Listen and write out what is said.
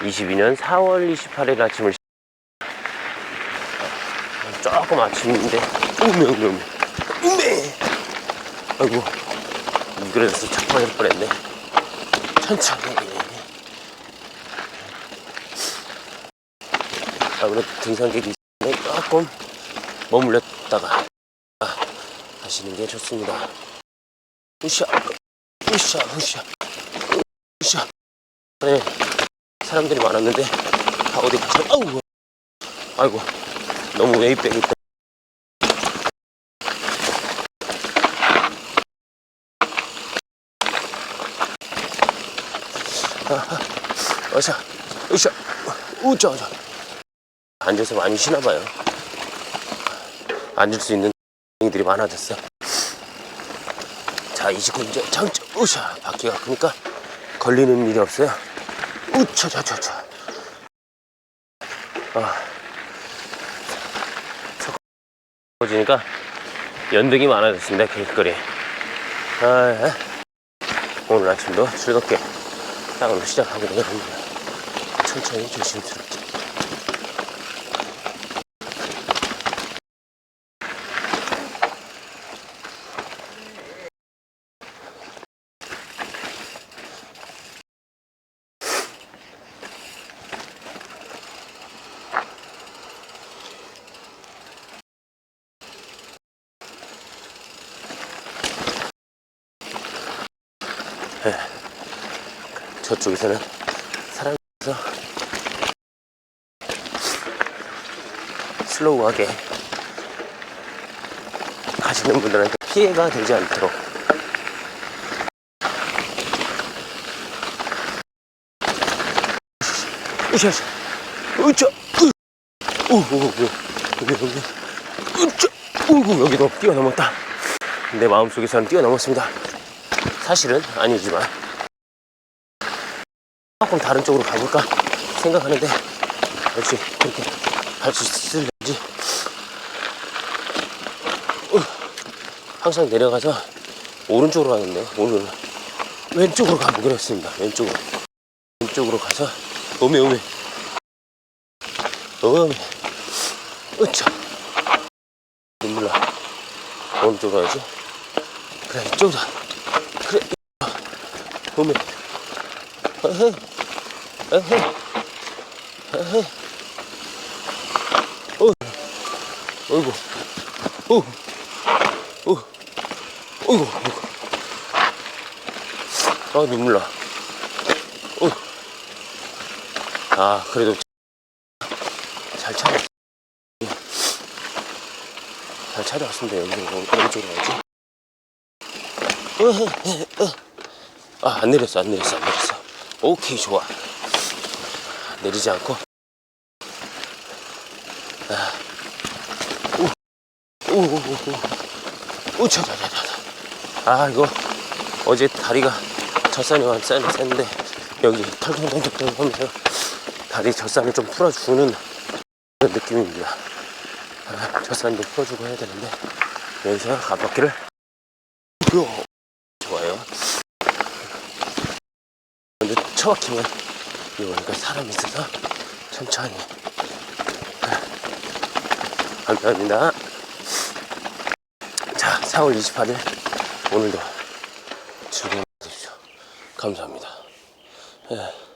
22년 4월 28일 아침을 조금 아침인데. 우메 우메 우메 아이고 그래서 자빠질 뻔했네. 천천히 아무래도 등산객이 있는데 조금 머물렀다가 하시는 게 좋습니다. 으쌰 으쌰 으쌰 으쌰 그래 사람들이 많았는데 다 어디 가서 아우 아이고 너무 웨이백이 때 어서 으쌰 우짜 우짜 앉아서 많이 쉬나 봐요. 앉을 수 있는 들이 많아졌어. 자 이제 이제 장점 으쌰 바퀴가 크니까? 걸리는 일이 없어요 우차차차차 아. 섞어지니까 연등이 많아졌습니다 길거리에. 아, 오늘 아침도 즐겁게 땅으로 시작하고 내려갑니다. 천천히 조심스럽게 저쪽에서는 사람이 있어서 슬로우하게 가시는 분들한테 피해가 되지 않도록 으쌰 으쌰. 으 우우 여기 으쌰. 여기도 뛰어넘었다. 내 마음속에서는 뛰어넘었습니다 사실은 아니지만 조금 다른 쪽으로 가볼까 생각하는데 역시 그렇게 갈 수 있을지. 어, 항상 내려가서 오른쪽으로 가는데 오늘 왼쪽으로 가보기로 했습니다. 왼쪽으로. 왼쪽으로 가서 오메 오메. 오메 으차 눈물 나. 오른쪽으로 가야지. 그래 이쪽이다 오메 어헤 어헤 어헤 어 어이구 어 어, 어이구 어이구. 아 눈물 나. 어. 아 그래도 잘 찾아 잘 찾아왔습니다 여기 오른쪽으로 가야지 어. 아, 안 내렸어, 안 내렸어, 안 내렸어. 오케이, 좋아. 내리지 않고. 아, 우, 우, 우, 우, 우, 차, 차, 차, 차. 아, 이거 어제 다리가 젖산이 완전 셌는데 여기 털통통통통 하면서 다리 젖산을 좀 풀어주는 느낌입니다. 아, 젖산도 풀어주고 해야 되는데 여기서 앞바퀴를 좋아요. 근데 처박히면 이거니까 사람이 있어서 천천히. 감사합니다. 자 4월 28일 오늘도 즐거운 되십시오. 감사합니다. 예.